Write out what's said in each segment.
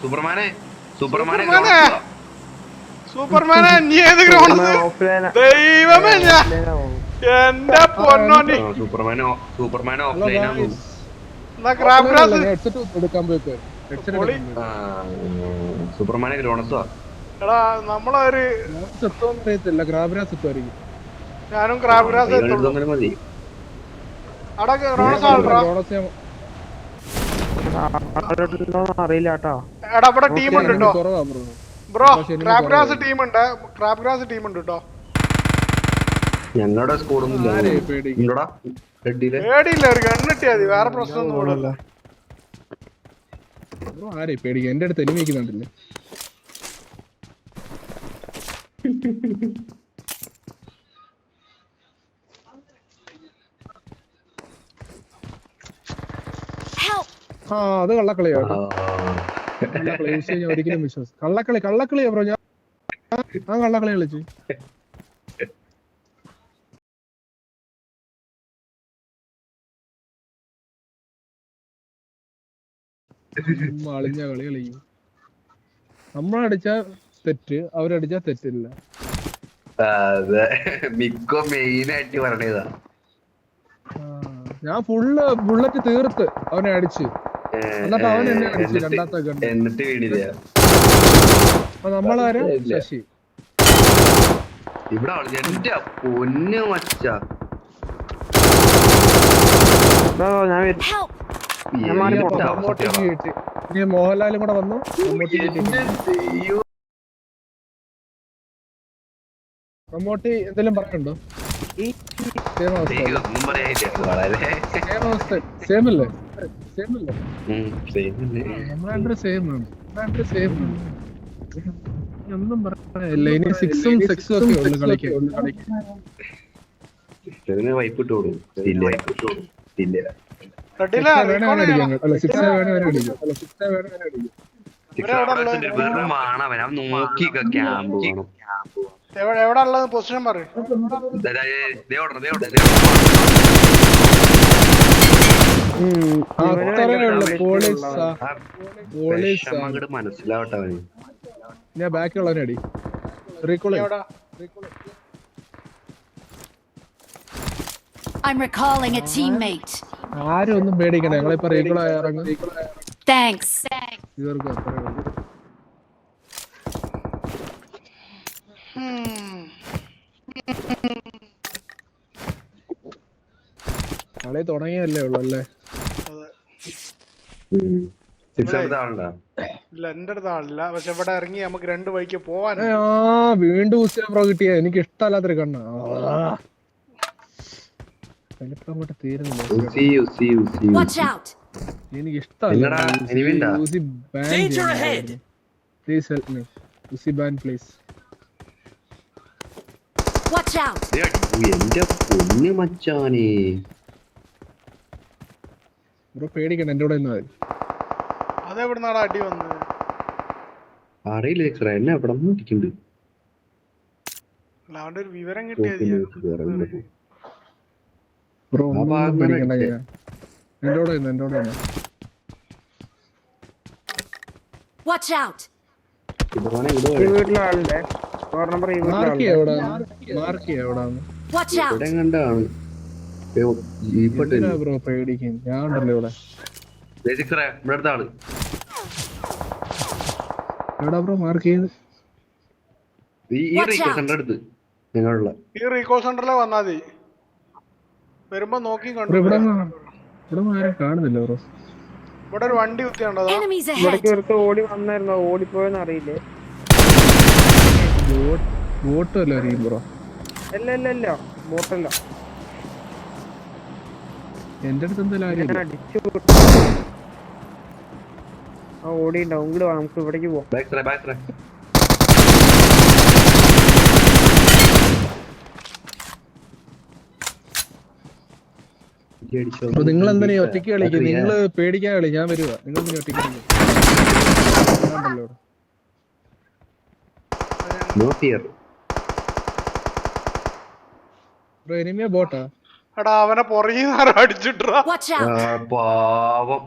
സൂപ്പർമാനെ സൂപ്പർമാനെ സൂപ്പർമാനെ! നീ ഏത് ഗ്രൗണ്ട് ദൈവമേ ഞാൻ എന്റെ പൊന്നോണ്ടി സൂപ്പർമാൻ സൂപ്പർമാനെ ഓഫ്ലൈൻ ആണ് എടാ നമ്മളൊരു അറിയത്തില്ല. ഞാനും മതി. അടാ റോണസ് ആൾട്രാ അറിയില്ല കേട്ടോ. എടാ ഇവിടെ ടീം ഉണ്ട്? കേട്ടോ കുറവാ ബ്രോ. ക്രാബ് ഗ്രാസ് ടീം ഉണ്ട്. ക്രാബ് ഗ്രാസ് ടീം ഉണ്ട് കേട്ടോ. ഞങ്ങളുടെ സ്കൂളൊന്നും പേടിയില്ല ഒരു ഗൺ മതി. വേറെ പ്രശ്നമൊന്നും ഇവിടെ. ഇല്ല ബ്രോ ആരെ പേടിക്കുക എന്റെ അടുത്ത് എനിമി ആ അത് കള്ളക്കളിയാ കള്ളക്കളി. യൂസ് ചെയ്യാൻ ഒരിക്കലും വിശ്വാസം കള്ളക്കളി കള്ളക്കളിയാ ബ്രോ ഞാൻ ഞാൻ കള്ളക്കളി കളിച്ചു. അളിഞ്ഞ കളി കളിക്കും. നമ്മളടിച്ച തെറ്റ് അവരടിച്ച തെറ്റില്ല. അതെ. മിക്കോ മെയിൻ ആയിട്ട് പറഞ്ഞതാ. ഞാൻ ഫുള്ള് ബുള്ളറ്റ് തീർത്ത് അവനെ അടിച്ച്. എന്നിട്ട് വീണില്ല. നമ്മളാരും. ശശി. ഇവിടെ എന്റെ പൊന്ന് മച്ച. മോഹൻലാലും കൂടെ വന്നു. മമ്മൂട്ടി എന്തെങ്കിലും പറയണ്ടോ ഒന്നും പറയാനില്ല. ഇനി സിക്സും സിക്സും ഒക്കെ ഉള്ളു കളിക്കാൻ ചെറുങ്ങനെ വൈപ്പ് ഇട്ട് കൊടുക്കും. നോക്കി. ക്യാമ്പ് എവിടെ എവിടെ ഉള്ളത്? പൊസിഷൻ പറ ദേ, ദേ, ദേ ഓടണം, ദേ ഓടണം, ദേ ഓടണം. ഉം, ഇവന് അത്രേ ഭയങ്കര ഉള്ളു damage പോലീസ്. പോലീസ്. വിഷമം അങ്ങട് മനസ്സിലാവട്ടെ അവന്. ഞാൻ റീകോൾ എവിടെ? I'm recalling a teammate. ആരും ഒന്നും പേടിക്കണ്ട. ഞങ്ങളിപ്പോ റീകോൾ ഇറങ്ങും. താങ്ക്സ് ഇവർക്ക് അത്രേ കളി തുടങ്ങിയല്ലേ ഉള്ളു അല്ലേ ഇല്ല എന്റെ അടുത്ത് ആളില്ല പക്ഷെ ഇവിടെ ഇറങ്ങി നമുക്ക് രണ്ട് വഴിക്ക് പോവാൻ ആ വീണ്ടും ഉസ്യ പ്രോ കിട്ടിയ എനിക്ക് ഇഷ്ടമല്ലാത്തൊരു കണ്ണ വലിപ്പം അങ്ങോട്ട് തീരുന്നില്ല. എനിക്ക്? പ്ലീസ് ഹെൽപ്പ് മീ ഉസി ബാൻ പ്ലീസ് Watch out. എന്റെ പൊന്ന് മച്ചാനെ ബ്രോ പേടിക്കണ്ട എന്റെ കൂടെ നിന്നാ മതി. അടി വന്നത്? അറിയില്ല സിക്സറ എന്നെ എവിടെ നിന്ന് ഇരിക്കുന്നുണ്ട് അല്ല, അവന്റെ ഒരു വിവരം കിട്ടിയത് ഞാൻ. ബ്രോ ആ ഒന്നും ഭാഗം പേടിക്കണ്ട? തന്നെ ഞാൻ എന്റെ കൂടെ നിന്ന് എന്റെ കൂടെ നിന്ന് Watch out. വീട്ടിലെ ബ്രോ പേടിക്കും ഞാൻ ഉണ്ടല്ലോ ഇവിടെ. എവിടാ ബ്രോ മാർക്ക് ചെയ്ത്? ഈ സെന്ററിലെ വന്നാ മതി. വരുമ്പോ നോക്കി ബ്രോ കണ്ടു. ഇവിടെ ഒന്നും- ഇവിടെ കാണുന്നില്ല ബ്രോ. ഇവിടെ ഒരു വണ്ടി കുത്തിയുണ്ടോ. ഓടി വന്നായിരുന്നു? ഓടിപ്പോയെന്ന് അറിയില്ലേ? ബോട്ട് വല്ല അറിയും ബ്രോ? അല്ല അല്ല അല്ല. ബോട്ടല്ല എന്റെ അടുത്ത് എന്തായാലും ആരും അടിച്ചു. ആ ഓടിണ്ടാവും ഇങ്ങോട്ട് വാ നമുക്ക് ഇവിടേക്ക് പോവാം. ബാക്ക് ട്രൈ ബാക്ക് ട്രൈ നിങ്ങൾ എന്തിനാ ഒറ്റയ്ക്ക് കളിക്കും നിങ്ങൾ പേടിക്കാൻ കളി ഞാൻ വരുവാ. നിങ്ങൾ ഒറ്റയ്ക്ക് കളിക്കും നോ ഫിയർ ബ്രോ എനിമി ബോട്ടാ എടാ അവനെ പുറകിൽ നിന്ന് അടിച്ചിട്ടാ പാവം.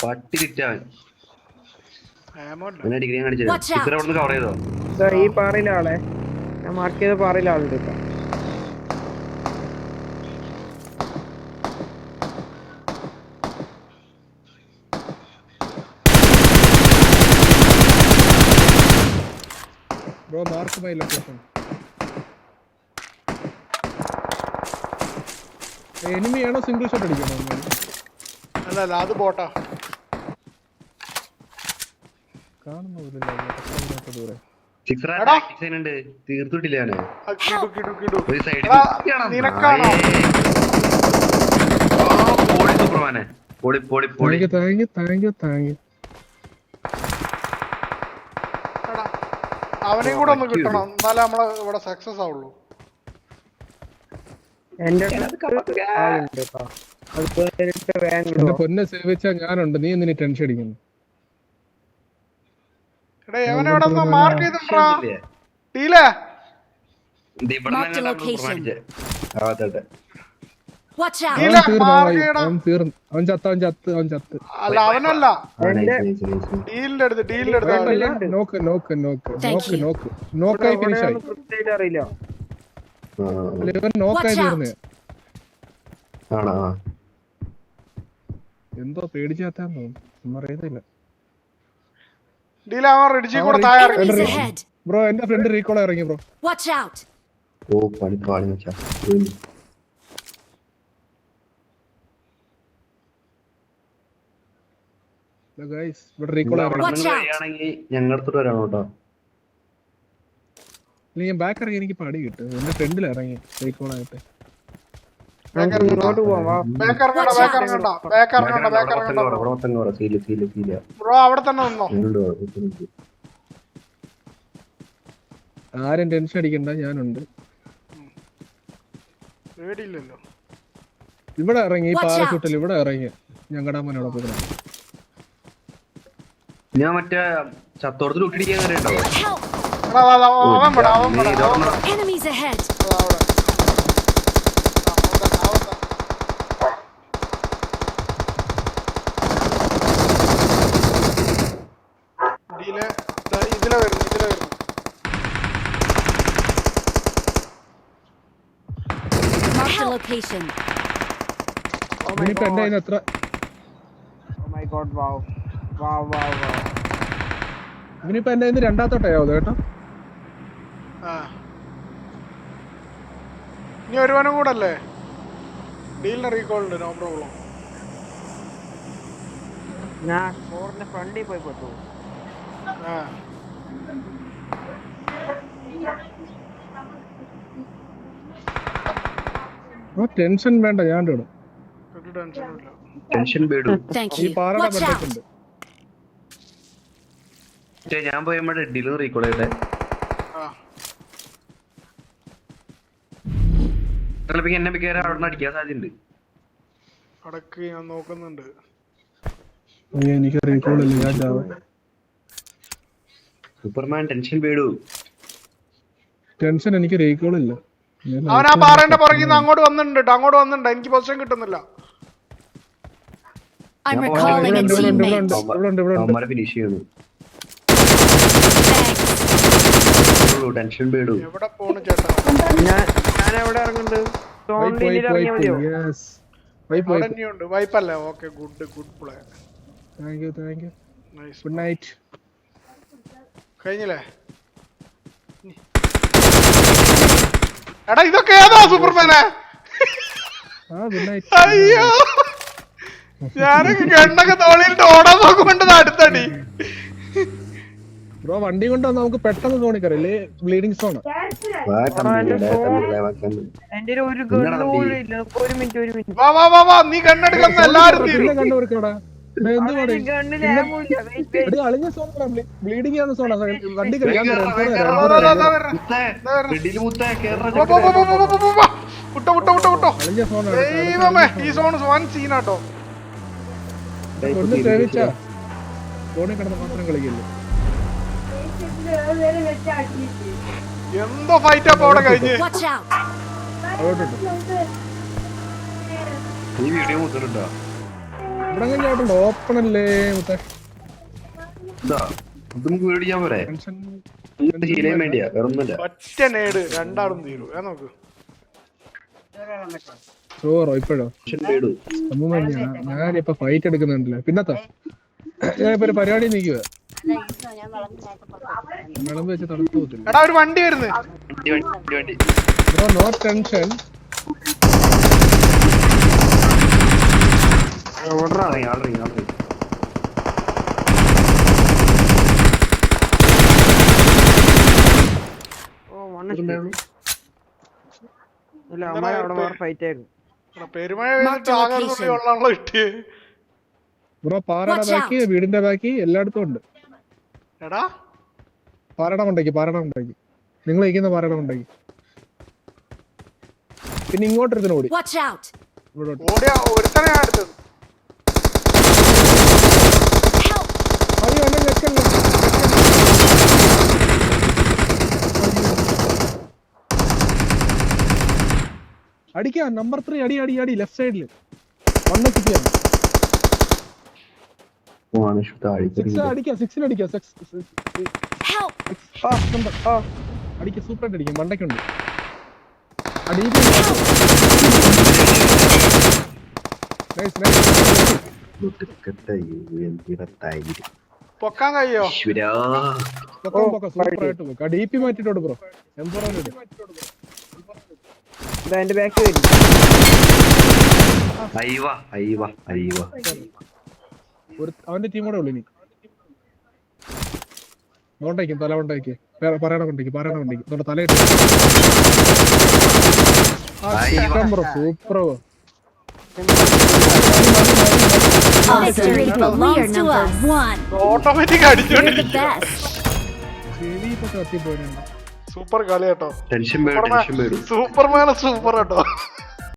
പട്ടിരിട്ടവൻ ഡിഗ്രി കാണിച്ചു കവർ ചെയ്തോ? ഈ പാറയിലാളെ ഞാൻ മാർക്ക് ചെയ്ത പാറയിലാളുണ്ട് ഇപ്പൊ. Bro mark my location enemy ആണോ സിംഗിൾ ഷോട്ട് അടിക്കണോ അല്ല അല്ല അത് ബോട്ടാ. കാണുന്ന പോലില്ല ദൂരെ സിക്സ് എടാ. ഉണ്ട് തീർത്തിട്ടില്ല പൊടി thank you thank you thank you. അവനെയും കൂടെ ഒന്ന് കിട്ടണം. എന്നാലേ നമ്മളെ ഇവിടെ സക്സസ് ആവുള്ളൂ. എന്റെ? പൊന്നെ സേവിച്ചാ ഞാനുണ്ട്. നീ എന്തിനു ടെൻഷൻ അടിക്കുന്നു? മാർക്ക് ചെയ്തിട്ടാ? ടീലേ? ഇവിടെ Watch out! ഇല്ല, അവൻ തീർന്നു മാർക്ക് അവൻ- ചെയ്യണം. തീർന്നു അവൻ ചത്ത് അവൻ ചത്ത് അവൻ ചത്ത് അല്ല അവനല്ല. ഡീലിന്റെ അടുത്ത് ഡീലിന്റെ അടുത്ത്. നോക്ക് നോക്ക് നോക്ക് Thank നോക്ക് you. നോക്ക് നോക്കായി ഫിനിഷ് ആയി കൃത്യമായിട്ട് അറിയില്ല ആ, അല്ല, ഇവൻ നോക്കായി Watch out. തീർന്നേ ആണോ ആ. എന്തോ പേടിച്ചാത്താന്ന് തോന്നുന്നു ഒന്നും അറിയത്തില്ല ഡീല അവൻ റിഡിജി കൂടെ താഴെ ഇറങ്ങി Enemies ahead! ബ്രോ എന്റെ ഫ്രണ്ട് റീകോൾ ഇറങ്ങി ബ്രോ Watch out! ഓ പണി പാളി വെച്ചാ ഗൈസ് ഇവിടെ റീകോൾ ഇറങ്ങി Watch out. വരികയാണെങ്കിൽ ഞങ്ങളുടെ വരാണോ കേട്ടോ. ഇല്ല, ഞാൻ ബാക്ക് ഇറങ്ങി എനിക്ക് പടി കിട്ടും. എന്റെ ഫ്രണ്ടിൽ ഇറങ്ങി റീകോൾ ആയിട്ട്. ആരും ടെൻഷൻ അടിക്കണ്ട ഞാനുണ്ട്. ഇവിടെ ഇറങ്ങി out. ഇവിടെ ഇറങ്ങി. ഞങ്ങളുടെ കിടന്നു. ഞാൻ മറ്റേ ചത്തോടത്തിൽ ഒട്ടിടിക്കാൻ കയറിയുണ്ടോ Help! എടാ അതാ, അതാ, അവൻ പെടാ അവൻ പെടാ അവൻ പെടാ Enemies ahead! അതാ അവിടെ ആ, അവൻ തന്നെ, അവൻ തന്നെ. ഡീലെ ദാ ഇതിലെ വരുന്നു ഇതിലെ വരുന്നു Mark the location. Oh my god. Oh my god, wow. ഇനിയിപ്പോ എന്റെ ഇന്ന് രണ്ടാത്തോട്ടായാവത് കേട്ടോ? ആ. ഇനി ഒരുവനും കൂടെ അല്ലേ ഡീലിന് റീകോൾ ഉണ്ട് നോ പ്രോബ്ലം ഞാൻ ഫോറിന്റെ ഫ്രണ്ടിൽ പോയി പോട്ടു. ആ. ടെൻഷൻ വേണ്ട ഞാൻ ഇടും. വേണ്ട ടെൻഷൻ പാറയുടെ Watch ഞാൻ പോയപ്പോൾ ഡീലർ റീകോൾ ചെയ്തേ ആ. ചിലപ്പോ എന്നെ മിക്കവാറും അവിടെ നിന്ന് അടിക്കാൻ സാധ്യതയുണ്ട്. അടക്ക് ഞാൻ നോക്കുന്നുണ്ട്. അയ്യോ എനിക്ക് റീകോൾ ഇല്ല ഞാൻ ചാവും. സൂപ്പർമാൻ ടെൻഷൻ പേടു. ടെൻഷൻ എനിക്ക് റീകോൾ ഇല്ല. അവൻ ആ പാറേന്റെ പുറകിൽ നിന്ന് അങ്ങോട്ട് വന്നിട്ടുണ്ട് ട്ടോ, അങ്ങോട്ട് വന്നിട്ടുണ്ട്. എനിക്ക് പൊസിഷൻ കിട്ടുന്നില്ല. I'm recalling a teammate. Finish ചെയ്യുന്നു ടെൻഷൻ പേടു. എവിടെ പോണു ചേട്ടാ? ഞാൻ ഞാൻ എവിടെ ഇറങ്ങുന്നുണ്ട് മതിയോ അവിടെ. ഇനിയുണ്ട് വൈപ്പല്ലേ? Okay good good plan. Nice night. കഴിഞ്ഞില്ലേ? എടാ ഇതൊക്കെ ഏതാ സൂപ്പർമാനെ. അയ്യോ. ഞാനൊക്കെ കണ്ണൊക്കെ തോളിയിട്ട് ഓടാൻ നോക്കുമ്പോണ്ടത് അടുത്തടി. ബ്രോ വണ്ടി കൊണ്ട് നമുക്ക് പെട്ടെന്ന് തോണിക്കറില്ലേ ബ്ലീഡിംഗ് സോൺ എന്റെ ഒരു ഒരു മിനിറ്റ് ഒരു മിനിറ്റ് വാ വാ വാ വാ നീ കണ്ണെടുക്കുന്ന എല്ലാരും ബ്ലീഡിംഗ് ആണ്. സോണാ വണ്ടി. വിട്ടോ വിട്ടോ വിട്ടോ വിട്ടോ. ദൈവമേ ഈ സോൺ വൻ സീനാട്ടോ ഒന്ന് സേവിച്ചാ. ഫോണിൽ കിടന്ന് മാത്രം കളിക്കില്ല? എന്തോ ഫൈറ്റ് അപ്പൊ അവിടെ കഴിഞ്ഞ്. ഇവിടെ ഓപ്പൺ അല്ലേ മുത്തേ? നമുക്ക് മേടിക്കാൻ പോരെ. ടെൻഷൻ വേണ്ടിയാ ഒറ്റ നേട് രണ്ടാളും തീരും. ഏ നോക്ക്? ചോറോ ഇപ്പോഴോ? ടെൻഷൻ പേടു. സംഭവം ഞാൻ ഞാനിപ്പോ ഫൈറ്റ് എടുക്കുന്നുണ്ടല്ലോ. പിന്നത്തെ? ഞാനിപ്പോ ഒരു പരിപാടി നിൽക്കുക വിളമ്പ് വെച്ച് തണുത്ത് പോകത്തില്ല എടാ ഒരു വണ്ടി വരുന്നു. വണ്ടി വണ്ടി വണ്ടി ബ്രോ നോ ടെൻഷൻ ഇല്ല അമ്മ അവിടെ വേറെ ഫൈറ്റ് ആയിരുന്നു. ബ്രോ പാറയുടെ ബാക്കി വീടിന്റെ ബാക്കി എല്ലായിടത്തും ഉണ്ട്. എടാ. പാറയുടെ കൊണ്ടേക്ക് നിങ്ങൾ ഇരിക്കുന്ന പാറയുടെ പിന്നെ പിന്നെ ഇങ്ങോട്ടൊരുത്തിന് ഓടി. Watch out! ഒരുത്തനെ ഞാൻ എടുത്തത്. അയ്യോ എന്നെ ഞെക്കല്ലേ അടിക്കാം നമ്പർ ത്രീ അടി അടി അടി ലെഫ്റ്റ് സൈഡിൽ വണ്ണ് സിക്സ് പോവാണ് സിക്സ് അടിക്കാം സിക്സിൽ അടിക്കാം സിക്സ്! ആ ആ. അടിക്കാം സൂപ്പർ ആയിട്ട് അടിക്കാം മണ്ടയ്ക്കുണ്ട് അടി നൈസ് നൈസ് പൊക്കാൻ കഴിയോ? ഈശ്വരാ. പൊക്കം ഡി പി മാറ്റിട്ടോട് ബ്രോ. എംപോറോട് ബാക്ക് അയ്യവ അയ്യവ അയ്യവ. ഒരു അവന്റെ ടീമോടെ ഉള്ളു ഇനി. കൊണ്ടേക്കും തല കൊണ്ടേക്ക് പറയണ കൊണ്ടേക്ക് പറയണ കൊണ്ടേക്ക് ഇതോടെ തലയിട്ട് ബ്രോ സൂപ്പർ. One. ഓട്ടോമാറ്റിക് അടിച്ചോണ്ടിരിക്കും സൂപ്പർ കളി കേട്ടോ സൂപ്പർമാൻ സൂപ്പർ കേട്ടോ.